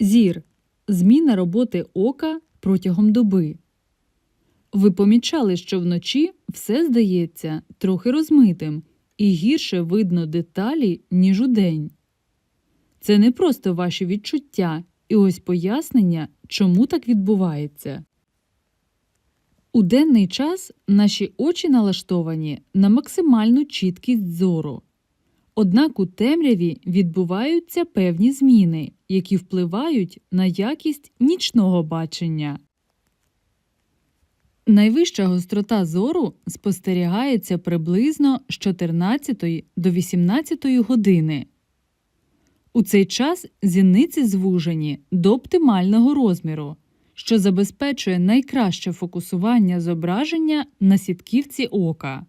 Зір зміна роботи ока протягом доби. Ви помічали, що вночі все здається трохи розмитим і гірше видно деталі, ніж удень. Це не просто ваші відчуття, і ось пояснення, чому так відбувається. У денний час наші очі налаштовані на максимальну чіткість зору. Однак у темряві відбуваються певні зміни, які впливають на якість нічного бачення. Найвища гострота зору спостерігається приблизно з 14 до 18 години. У цей час зіниці звужені до оптимального розміру, що забезпечує найкраще фокусування зображення на сітківці ока.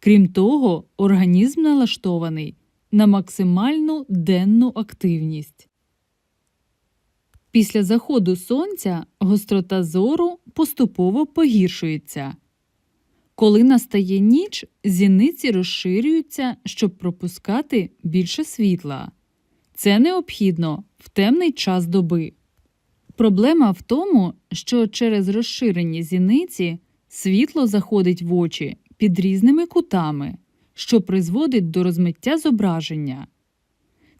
Крім того, організм налаштований на максимальну денну активність. Після заходу сонця гострота зору поступово погіршується. Коли настає ніч, зіниці розширюються, щоб пропускати більше світла. Це необхідно в темний час доби. Проблема в тому, що через розширені зіниці світло заходить в очі під різними кутами, що призводить до розмиття зображення.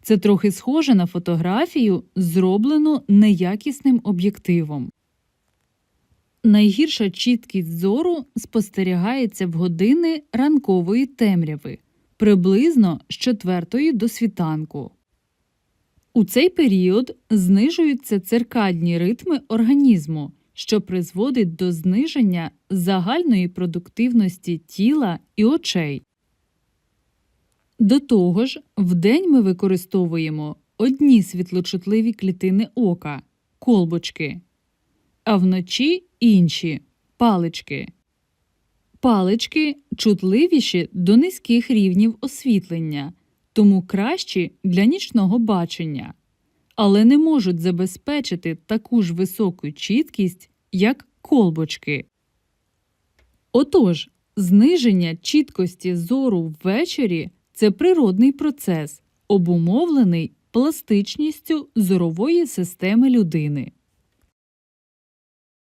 Це трохи схоже на фотографію, зроблену неякісним об'єктивом. Найгірша чіткість зору спостерігається в години ранкової темряви приблизно з 4 до світанку. У цей період знижуються циркадні ритми організму, що призводить до зниження загальної продуктивності тіла і очей. До того ж, вдень ми використовуємо одні світлочутливі клітини ока колбочки, а вночі інші палички. Палички чутливіші до низьких рівнів освітлення, тому кращі для нічного бачення, але не можуть забезпечити таку ж високу чіткість, як колбочки. Отож, зниження чіткості зору ввечері це природний процес, обумовлений пластичністю зорової системи людини.